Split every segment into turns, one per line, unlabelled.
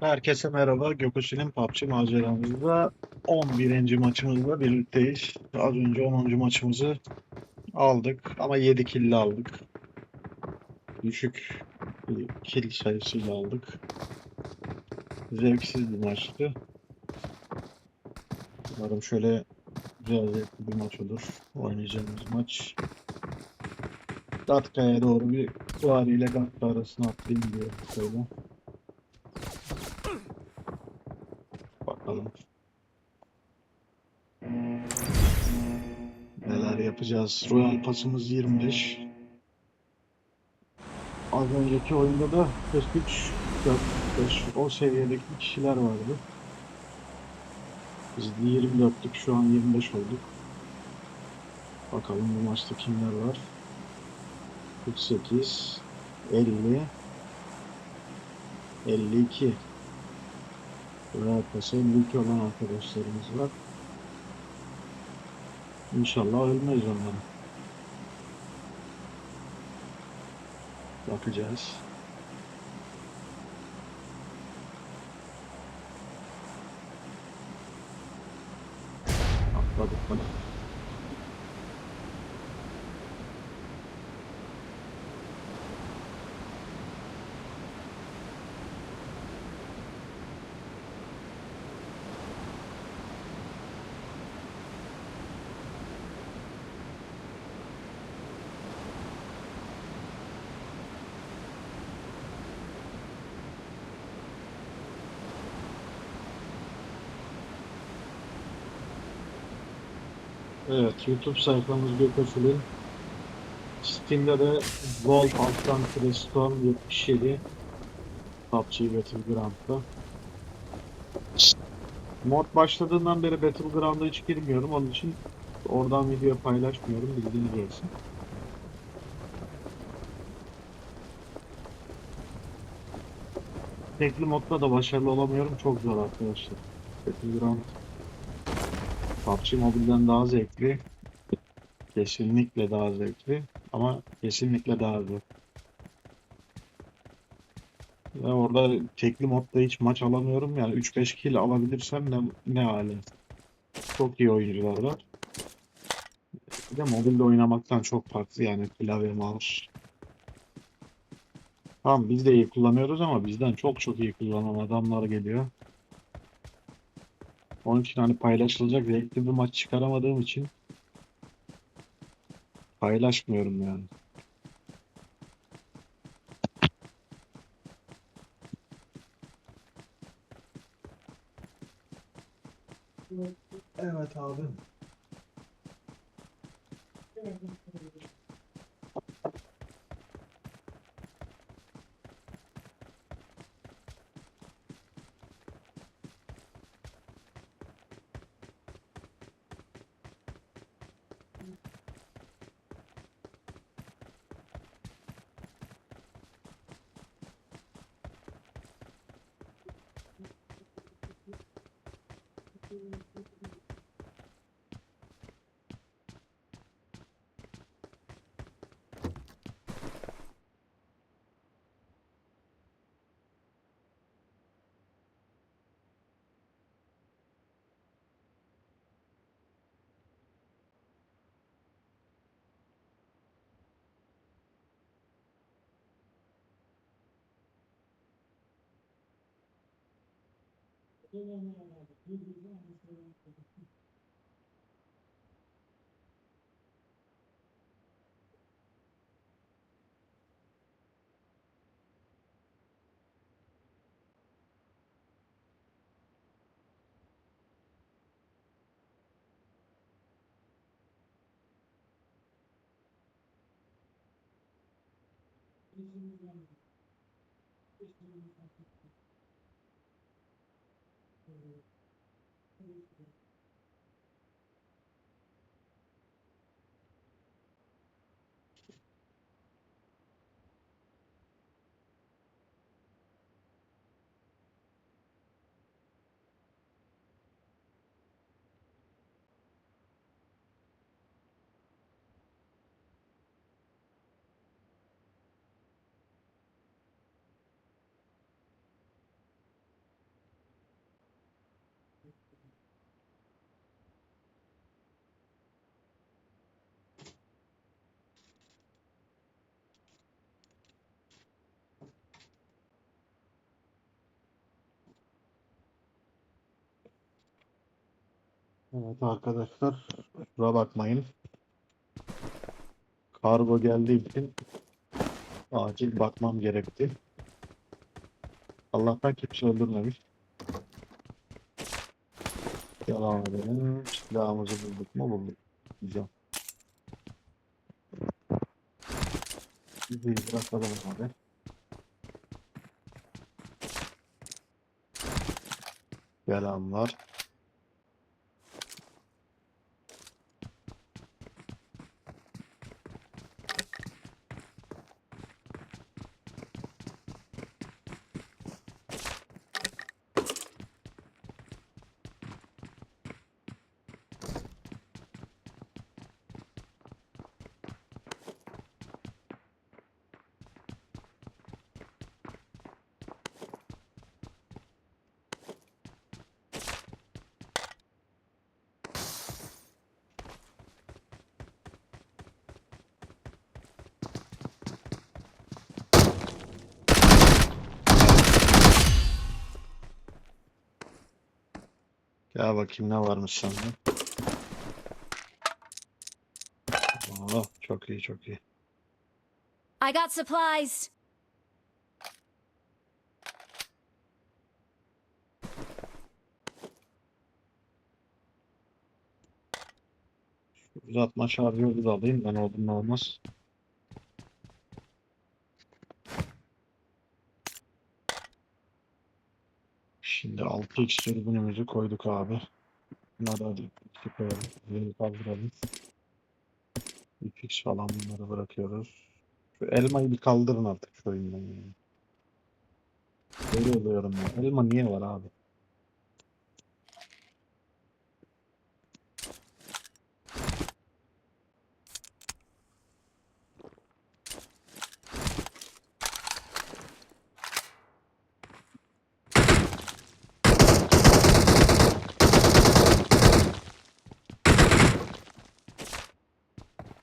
Herkese merhaba. Gökuşi'nin PUBG maceramızda 11. maçımızla birlikteyiz. Az önce 10. maçımızı aldık ama 7 kill aldık. Düşük kill sayısıyla aldık. Zevksiz bir maçtı. Umarım şöyle güzel zevkli bir maç olur. Oynayacağımız maç. Gatka'ya doğru bir Fuari ile Gatka arasına atlayayım diye şöyle. Bakalım. Neler yapacağız? Royal pasımız 25. Az önceki oyunda da 43, 45 o seviyedeki kişiler vardı. Biz de 24'lük şu an 25 olduk. Bakalım bu maçta kimler var? 48, 50, 52. Pası 52 olan arkadaşlarımız var. İnşallah ölmeyiz onlara. Bakacağız. Atladık mı? Evet, YouTube sayfamız Gökosul'ün. Steam'de de Gold alttan Crestone 77 PUBG Battleground'da. Mod başladığından beri Battleground'a hiç girmiyorum. Onun için oradan video paylaşmıyorum. Bildiğiniz olsun. Tekli modda da başarılı olamıyorum. Çok zor arkadaşlar. Battleground PUBG Mobile'den daha zevkli. Kesinlikle daha zevkli. Ama kesinlikle daha zor. Ve orada tekli modda hiç maç alamıyorum. Yani 3-5 kill alabilirsem ne, ne hale. Çok iyi oyuncular var. Bir de mobilde oynamaktan çok farklı yani klavye mouse. Tamam biz de iyi kullanıyoruz ama bizden çok çok iyi kullanan adamlar geliyor. Onun için hani paylaşılacak zevkli bir maç çıkaramadığım için paylaşmıyorum yani. Yeah, yeah, yeah. birbirimize anlaşılan İçimizden. Thank you. Evet arkadaşlar kusura bakmayın. Kargo geldiği için acil bakmam gerekti. Allah'tan kimse öldürmemiş. Devam edelim. Silahımızı bulduk mu bulduk. Güzel. Bizi bırakalım abi. Gelen var. Gel bakayım ne varmış sende. Aa, çok iyi çok iyi.
I got supplies.
Uzatma şarjörü de alayım ben oldum olmaz. Şimdi 6x dürbünümüzü koyduk abi. Bunları hadi koyalım. Kaldıralım. 3x falan bunları bırakıyoruz. Şu elmayı bir kaldırın artık şu oyundan yani. Böyle oluyorum ya. Elma niye var abi?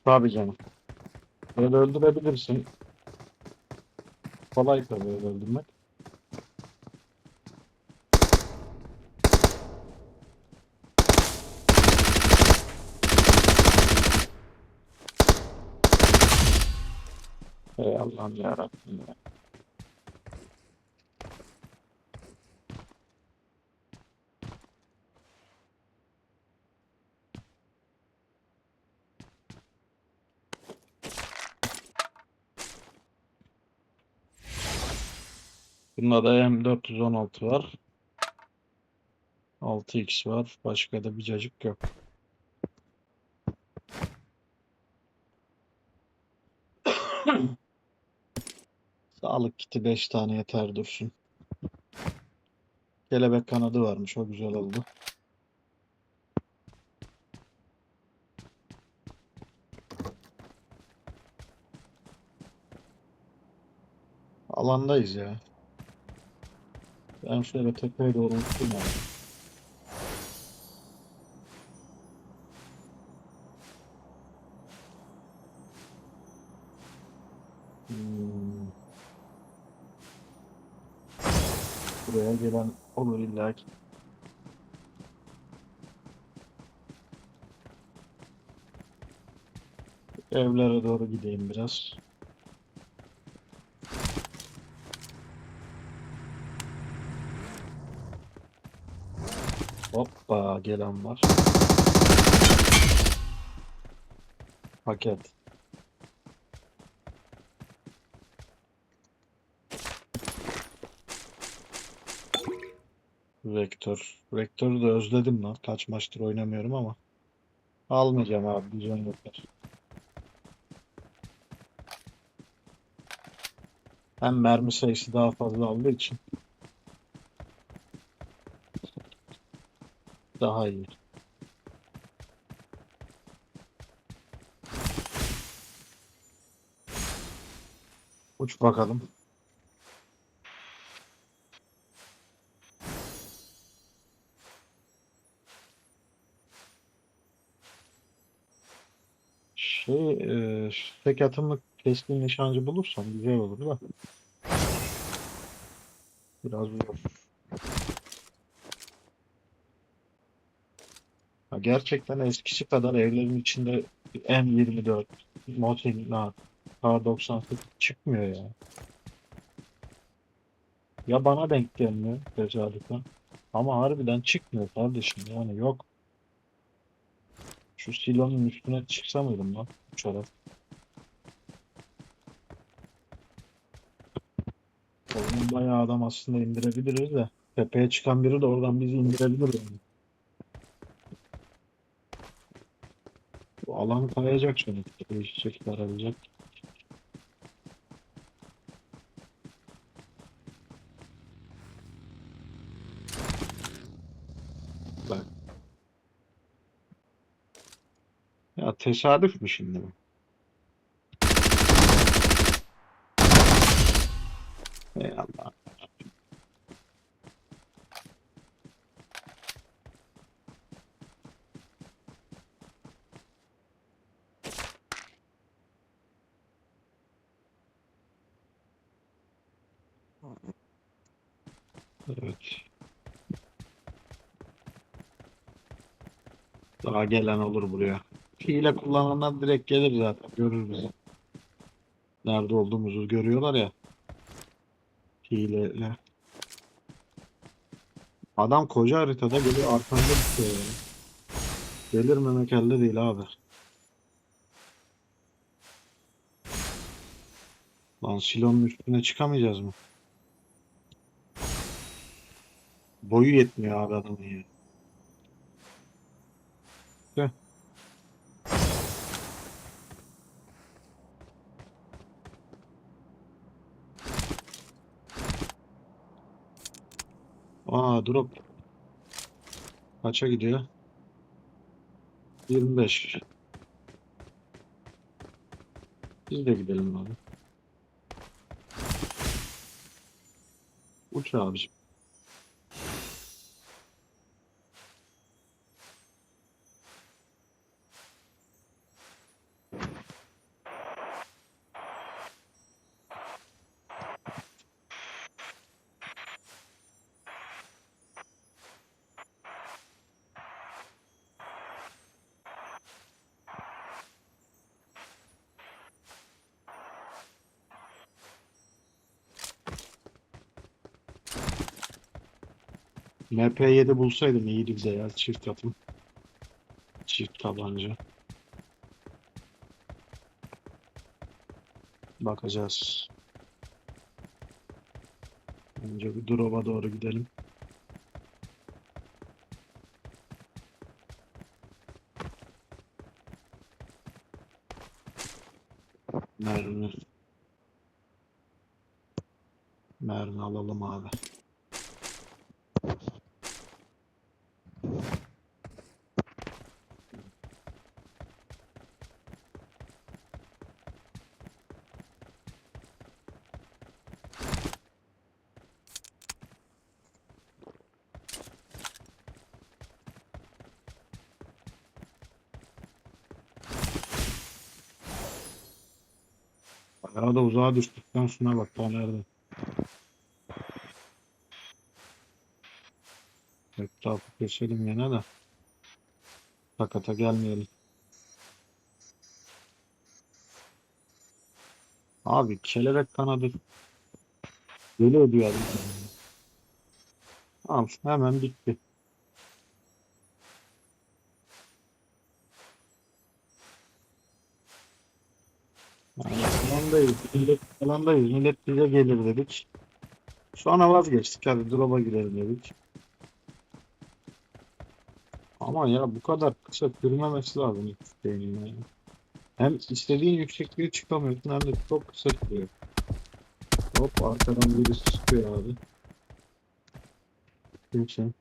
Tabii canım. Böyle öldürebilirsin. Kolay tabii öldürmek. Ey Allah'ım yarabbim ya. Bunda da M416 var. 6x var. Başka da bir cacık yok. Sağlık kiti 5 tane yeter dursun. Kelebek kanadı varmış. O güzel oldu. Alandayız ya. Ben şöyle tepeye doğru uçtum abi. Hmm. Buraya gelen olur illa ki. Evlere doğru gideyim biraz. Hoppa gelen var. Paket. Vektör. Vektörü de özledim lan. Kaç maçtır oynamıyorum ama. Almayacağım abi. Bizon yeter. Hem mermi sayısı daha fazla olduğu için. Daha iyi. Uç bakalım. Şey, e, tek atımlık keskin nişancı bulursam güzel olur da. Biraz zor. Gerçekten eskisi kadar evlerin içinde M24, Mosin, K98 çıkmıyor ya. Ya bana denk gelmiyor tesadüfen. Ama harbiden çıkmıyor kardeşim yani yok. Şu silonun üstüne çıksa mıydım lan uçarak? Oradan bayağı adam aslında indirebiliriz de. Tepeye çıkan biri de oradan bizi indirebilir yani. Bu alan kayacak şimdi. Değişecek, daralacak. Bak. Ya tesadüf mü şimdi bu? Ey Allah. Evet. Gelen olur buraya. Hile kullananlar direkt gelir zaten. Görür bizi. Nerede olduğumuzu görüyorlar ya. Hileyle. Adam koca haritada geliyor arkanda bitiyor yani. Delirmemek elde değil abi. Lan silonun üstüne çıkamayacağız mı? Boyu yetmiyor abi adamın ya. Aa drop. Kaça gidiyor? 25. Biz de gidelim abi. Uç abicim. MP7 bulsaydım iyiydi bize ya çift atım. Çift tabanca. Bakacağız. Önce bir drop'a doğru gidelim. Mermi. Mermi alalım abi. Bayağı da uzağa düştükten sonra bak daha nerede. Etrafı keselim yine de. Takata gelmeyelim. Abi kelebek kanadı deli ediyor adam. Tamam hemen bitti. Millet alandayız. Millet bize gelir dedik. Sonra vazgeçtik. Hadi drop'a girelim dedik. Ama ya bu kadar kısa sürmemesi lazım. Hem istediğin yüksekliğe çıkamıyorsun hem de çok kısa sürüyor. Hop arkadan birisi çıkıyor abi. Kimsin?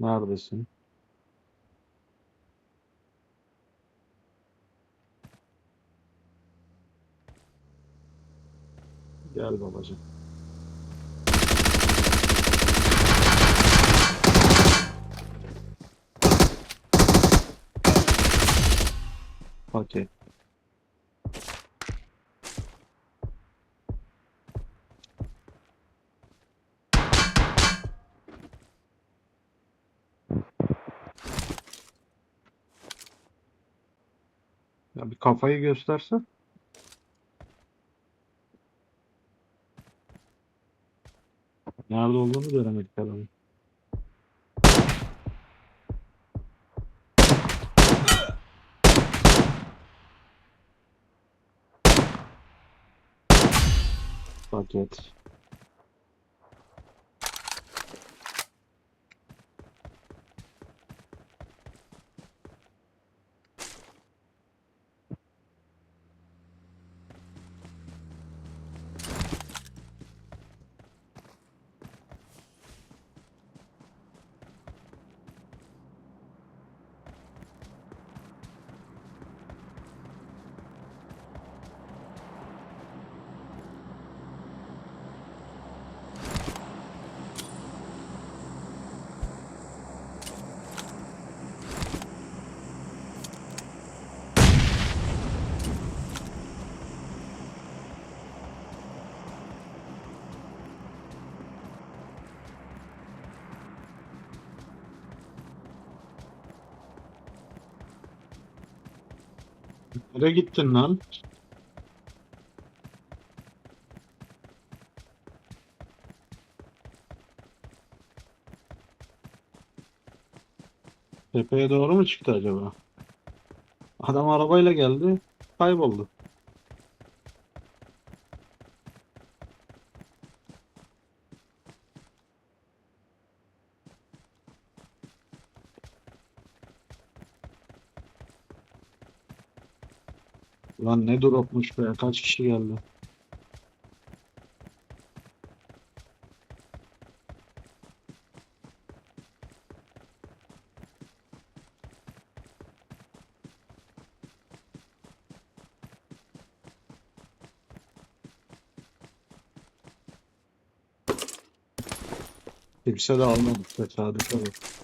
Neredesin? Gel babacığım. Okey. Ya bir kafayı göstersen. Nerede olduğunu göremedik adamın. Paket. Nereye gittin lan? Tepeye doğru mu çıktı acaba? Adam arabayla geldi, kayboldu. Lan ne dropmuş be, kaç kişi geldi? Kimse de almadı tesadüfe bak.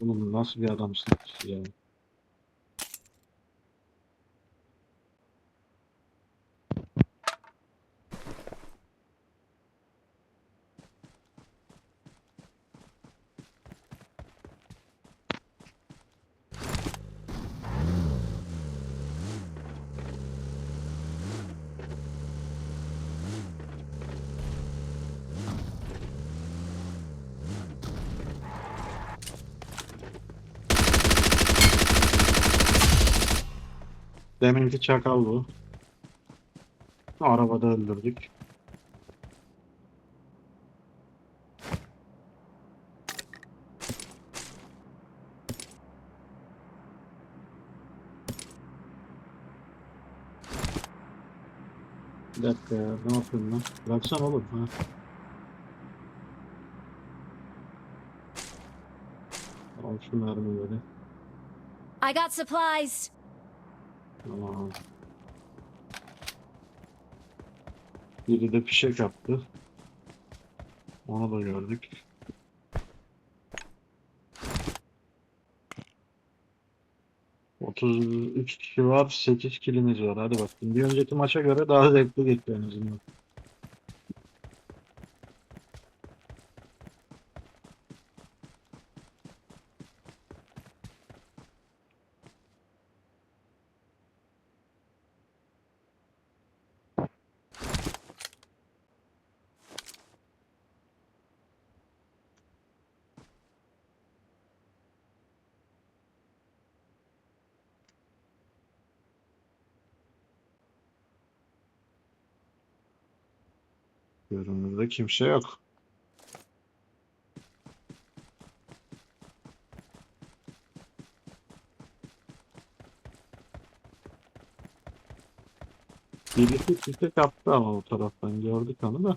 Oğlum nasıl bir adamsın ya? Deminki çakal bu. Arabada öldürdük. Bir dakika ya, ne yapıyorsun lan? Bıraksana oğlum. Ha. Al şu mermileri.
I got supplies.
Tamam. Biri de fişek yaptı. Onu da gördük. Otuz üç kişi var, 8 kilimiz var. Hadi bakayım. Bir önceki maça göre daha zevkli geçti en azından. Görünürde kimse yok. Birisi çiçek yaptı ama o taraftan gördük onu da.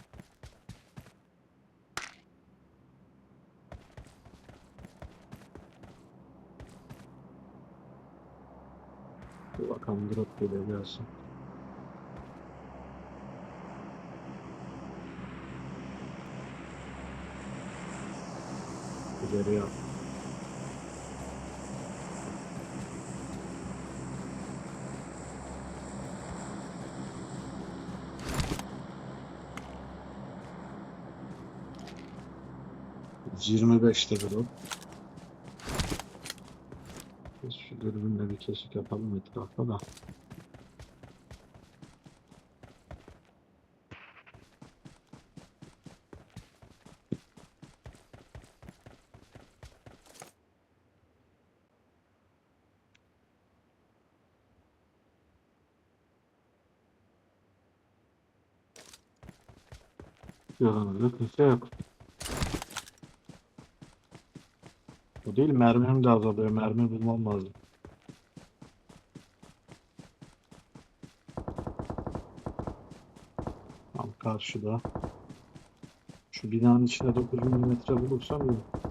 Bakalım drop geliyor gelsin. görüyor. Yirmi beşte durum. Şu dürbünle bir kesik yapalım etrafa da. Yanımızda kimse yok. O değil mermim de azalıyor. Mermi bulmam lazım. Tam karşıda. Şu binanın içinde 9 milimetre bulursam iyi.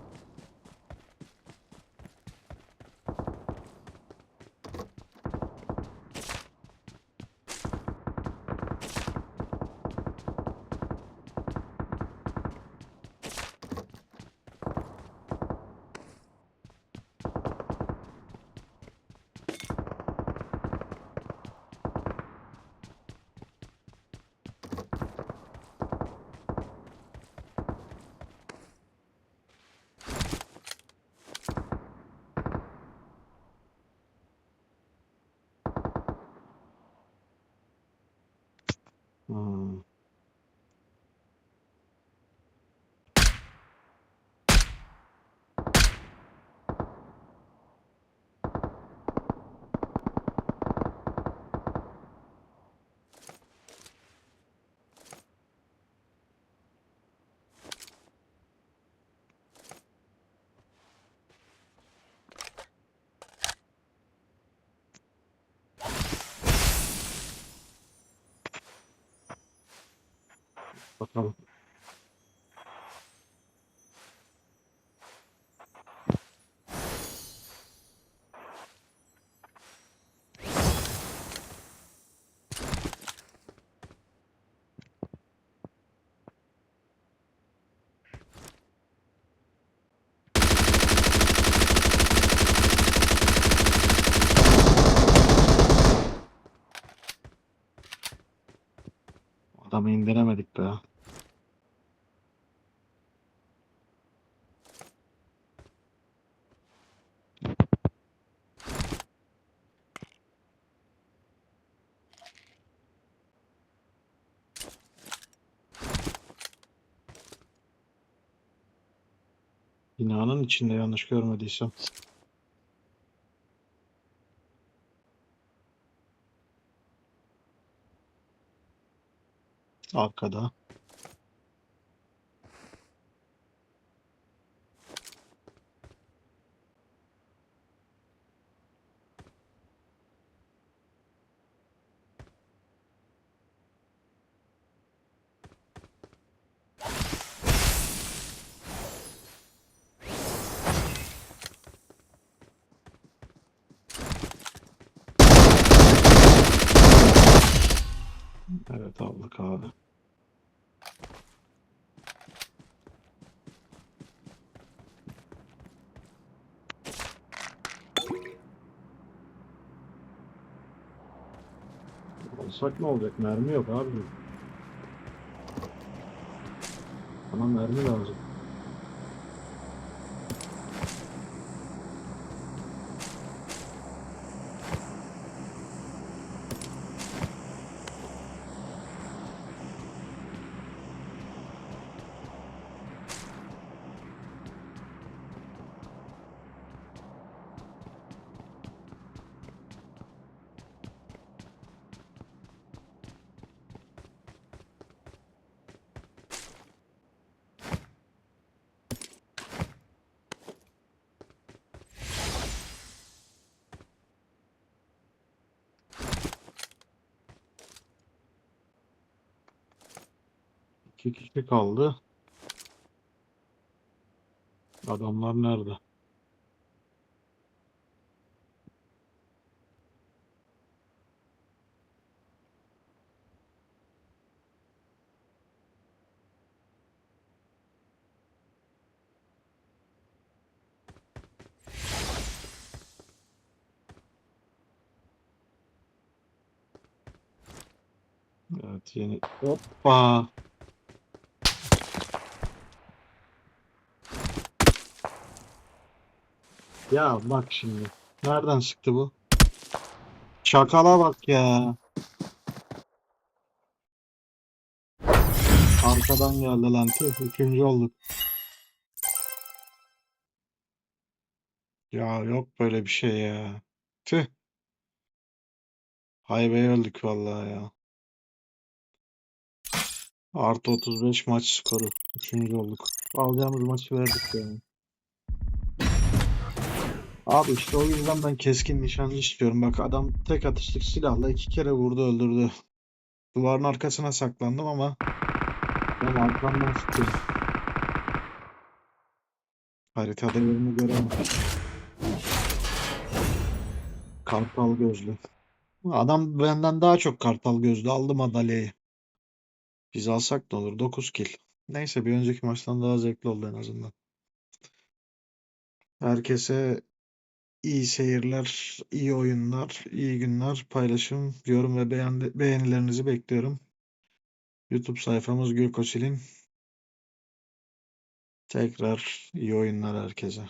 Bakalım. Adamı indiremedik be. Binanın içinde yanlış görmediysem. Arkada. Evet aldık abi. Alsak ne olacak? Mermi yok abi. Bana mermi lazım. İki kişi kaldı. Adamlar nerede? Evet yeni. Hoppa. Ya bak şimdi. Nereden sıktı bu? Çakala bak ya. Arkadan geldi lan. Tüh, üçüncü olduk. Ya yok böyle bir şey ya. Tüh. Haybeye öldük vallahi ya. Artı 35 maç skoru. Üçüncü olduk. Alacağımız maçı verdik yani. Abi işte o yüzden ben keskin nişancı istiyorum. Bak adam tek atışlık silahla iki kere vurdu öldürdü. Duvarın arkasına saklandım ama ben arkamdan sıkıyorum. Haritada yerini göremem. Kartal gözlü. Adam benden daha çok kartal gözlü aldı madalyayı. Biz alsak da olur. 9 kill. Neyse bir önceki maçtan daha zevkli oldu en azından. Herkese iyi seyirler, iyi oyunlar, iyi günler, paylaşım, yorum ve beğen beğenilerinizi bekliyorum. YouTube sayfamız Gülkoçil'in. Tekrar iyi oyunlar herkese.